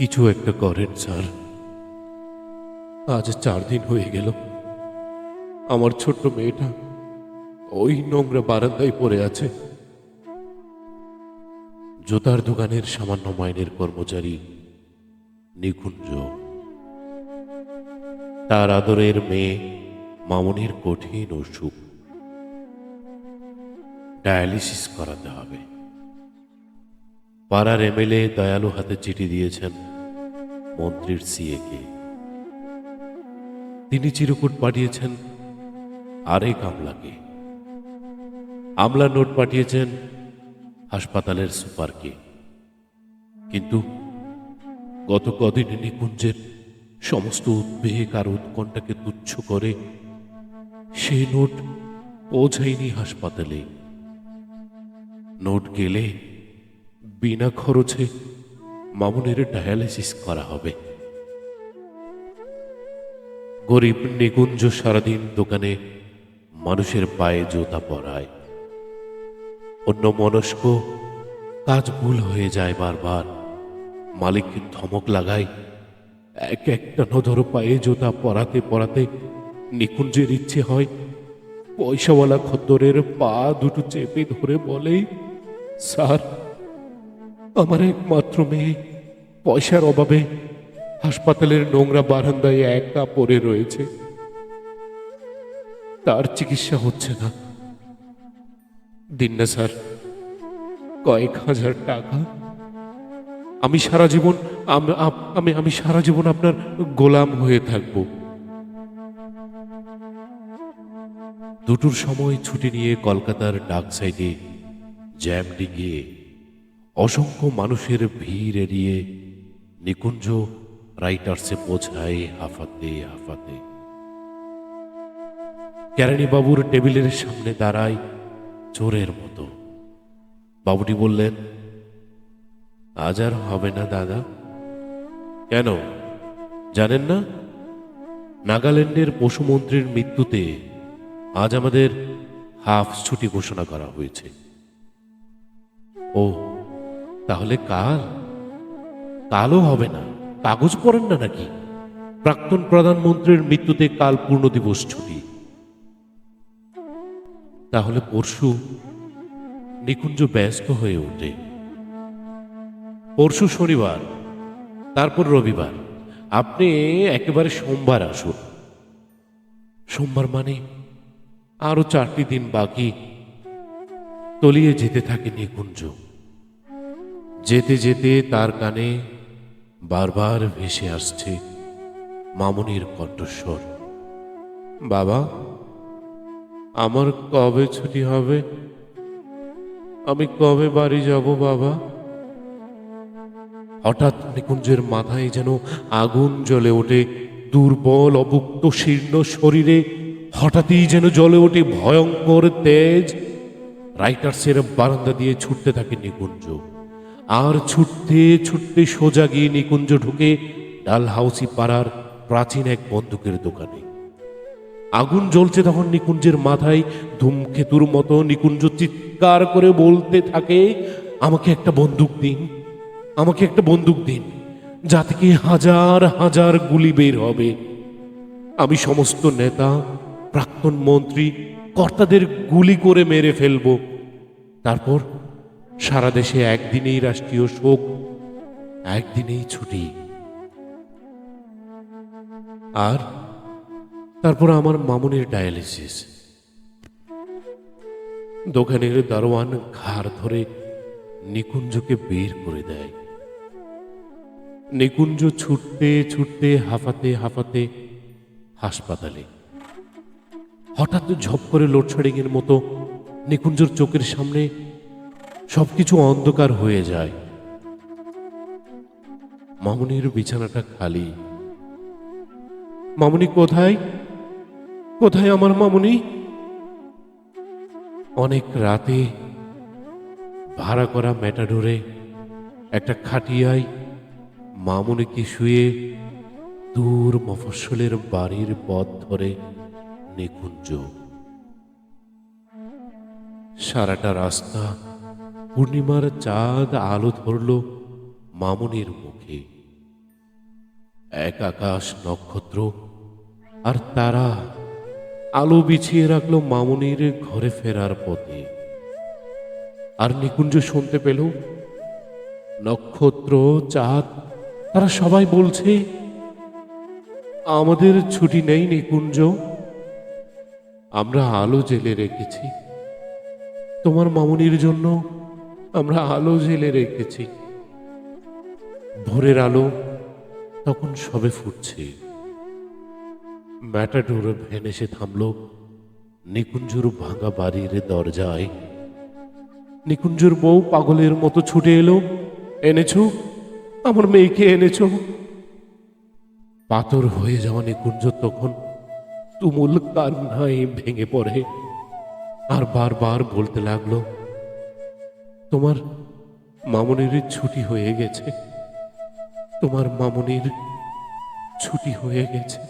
কিছু একটা করেন, স্যার। আজ চার দিন হয়ে গেল। আমার ছোট্ট মেয়েটা ওই নোংরা বারান্দায় পড়ে আছে। জুতার দোকানের সামান্য মাইনের কর্মচারী নিকুঞ্জ। তার আদরের মেয়ে মামনির কঠিন অসুখ। ডায়ালিসিস করাতে হবে। পাড়ার এমএলএ দয়ালু হাতে চিঠি দিয়েছেন মন্ত্রীর সিএকে। তিনি চিরকুট পাঠিয়েছেন আরেক আমলাকে। আমলা নোট পাঠিয়েছেন হাসপাতালের সুপারকে। কিন্তু গত কদিনে নিকুঞ্জের সমস্ত উদ্বেগ আর উৎকণ্ঠাকে তুচ্ছ করে সেই নোট পৌঁছায়নি হাসপাতালে। নোট গেলে বিনা খরচে মামুনের ডায়ালিসিস করা হবে। গরিব নিকুঞ্জ সারাদিন দোকানে মানুষের পায়ে জোতা পরায়। অন্য মনস্ক কাজ ভুল হয়ে যায় বারবার। মালিক ধমক লাগায়, এক একটা নজর পায়ে জোতা পরাতে পরাতে নিকুঞ্জের ইচ্ছে হয়, পয়সাওয়ালা খদ্দরের পা দুটো চেপে ধরে বলে, স্যার আমার একমাত্র মেয়ে। পয়সার অভাবে হাসপাতালের নোংরা বারান্দায় একা পড়ে রয়েছে। তার চিকিৎসা হচ্ছে না। দিন না স্যার, কয়েক হাজার টাকা। আমি সারা জীবন, আমি আমি সারা জীবন আপনার গোলাম হয়ে থাকব। দুটোর সময় ছুটি নিয়ে কলকাতার ডাক সাইডে জ্যাম ডিঙিয়ে অসংখ্য মানুষের ভিড় এড়িয়ে নিকুঞ্জ রাইটার্সে পৌঁছায় হাফাতে হাফাতে। বাবুর টেবিলের সামনে দাঁড়ায় চোরের মতো। বাবুটি বললেন, আজ আর হবে না দাদা। কেন? জানেন না? নাগাল্যান্ডের পশুমন্ত্রীর মৃত্যুতে আজ আমাদের হাফ ছুটি ঘোষণা করা হয়েছে। ও তাহলে কাল? কালও হবে না। কাগজ পড়েন না নাকি? প্রাক্তন প্রধানমন্ত্রীর মৃত্যুতে কাল পূর্ণ দিবস ছুটি। তাহলে পরশু নিকুঞ্জ ব্যস্ত হয়ে ওঠে। পরশু শনিবার, তারপর রবিবার। আপনি একেবারে সোমবার আসুন। সোমবার মানে আরও চারটি দিন বাকি তলিয়ে যেতে থাকে নিকুঞ্জ। যেতে যেতে তার কানে বারবার ভেসে আসছে মামনির কণ্ঠস্বর। বাবা, আমার কবে ছুটি হবে? আমি কবে বাড়ি যাব বাবা? হঠাৎ নিকুঞ্জের মাথায় যেন আগুন জ্বলে ওঠে, দুর্বল অভুক্ত শীর্ণ শরীরে হঠাৎই যেন জ্বলে ওঠে ভয়ঙ্কর তেজ। রাইটার্সের বারান্দা দিয়ে ছুটতে থাকে নিকুঞ্জ। আর ছুটতে ছুটতে সোজা গিয়ে নিকুঞ্জ ঢুকে ডালহাউসি পাড়ার প্রাচীন এক বন্দুকের দোকানে। আগুন জ্বলছে তখন নিকুঞ্জের মাথায়, ধূমকেতুর মতো নিকুঞ্জ চিৎকার করে বলতে থাকে, আমাকে একটা বন্দুক দিন, আমাকে একটা বন্দুক দিন, যা থেকে হাজার হাজার গুলি বের হবে। আমি সমস্ত নেতা, প্রাক্তন মন্ত্রী, কর্তাদের গুলি করে মেরে ফেলব। তারপর সারা দেশে একদিনেই রাষ্ট্রীয় শোক, একদিনেই ছুটি। আর তারপর আমার মামুনের ডায়ালিসিস। দোকানের দারোয়ান ঘাড় ধরে নিকুঞ্জকে বের করে দেয়। নিকুঞ্জ ছুটতে ছুটতে হাঁফাতে হাঁফাতে হাসপাতালে। হঠাৎ ঝপ করে লোডশেডিং এর মতো নিকুঞ্জর চোখের সামনে সবকিছু অন্ধকার হয়ে যায়। মামুনির বিছানাটা খালি। মামুনি, কোথায়? কোথায় আমার মামুনি? অনেক রাতে ভাড়া করা ম্যাটাডোরে একটা খাটিয়ায় মামুনিকে শুয়ে দূর মফস্বলের বাড়ির পথ ধরে নিকুঞ্জ। সারাটা রাস্তা পূর্ণিমার চাঁদ আলো ধরল মামুনির মুখে। এক আকাশ নক্ষত্র আর তারা আলো বিছিয়ে রাখল মামুনির ঘরে ফেরার পথে। আর নিকুঞ্জ শুনতে পেল, নক্ষত্র, চাঁদ, তারা সবাই বলছে, আমাদের ছুটি নেই নিকুঞ্জ। আমরা আলো জেলে রেখেছি। তোমার মামনির জন্য আমরা আলো জেলে রেখেছি। ভোরের আলো তখন সবে ফুটছে। ম্যাটাডোর ভ্যান এসে থামল। নিকুঞ্জুর ভাঙা বাড়ির দরজায়। নিকুঞ্জুর বউ পাগলের মতো ছুটে এলো। এনেছো? আমার মেয়েকে এনেছো? পাথর হয়ে যাওয়া নিকুঞ্জ তখন তুমুল কান্নায় ভেঙে পড়ে। আর বারবার বলতে লাগল তোমার মামনের ছুটি হয়ে গেছে। তোমার মামনের ছুটি হয়ে গেছে।